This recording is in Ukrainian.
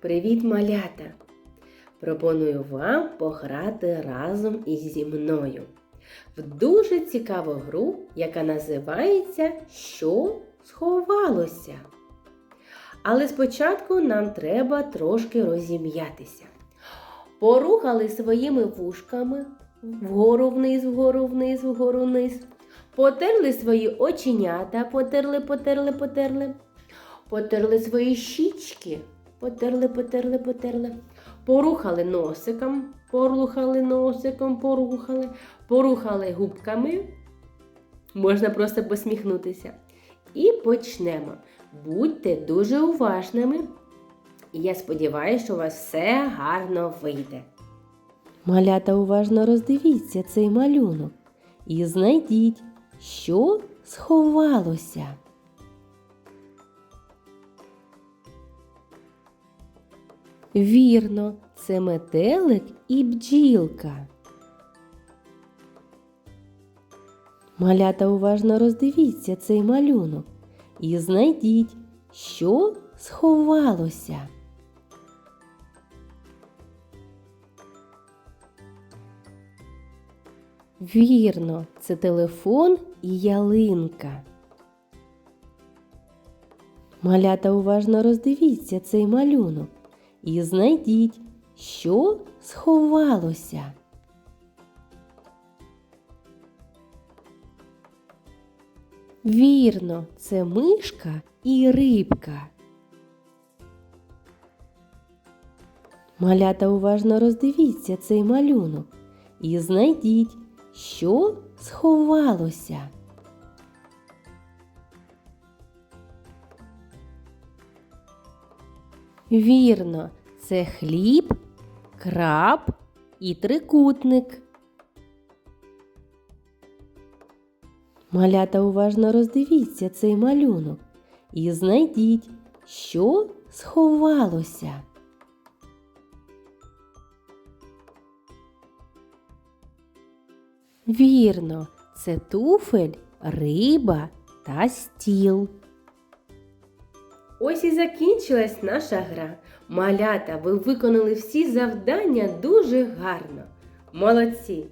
Привіт, малята! Пропоную вам пограти разом із зі мною в дуже цікаву гру, яка називається Що сховалося. Але спочатку нам треба трошки розім'ятися. Порухали своїми вушками вгору вниз, вгору вниз, вгору вниз. Потерли свої оченята, потерли, потерли, потерли. Потерли свої щічки, потерли, потерли, потерли. Порухали носиком, порухали носиком, порухали, порухали губками. Можна просто посміхнутися. І почнемо. Будьте дуже уважними. Я сподіваюся, що у вас все гарно вийде. Малята уважно роздивіться цей малюнок і знайдіть, що сховалося. Вірно, це метелик і бджілка. Малята уважно роздивіться цей малюнок і знайдіть, що сховалося. Вірно, це телефон і ялинка. Малята уважно роздивіться цей малюнок і знайдіть, що сховалося. Вірно, це мишка і рибка. Малята уважно роздивіться цей малюнок і знайдіть, що сховалося. Вірно, це хліб, краб і трикутник. Малята уважно роздивіться цей малюнок і знайдіть, що сховалося. Вірно, це туфель, риба та стіл. Ось і закінчилась наша гра. Малята, ви виконали всі завдання дуже гарно. Молодці!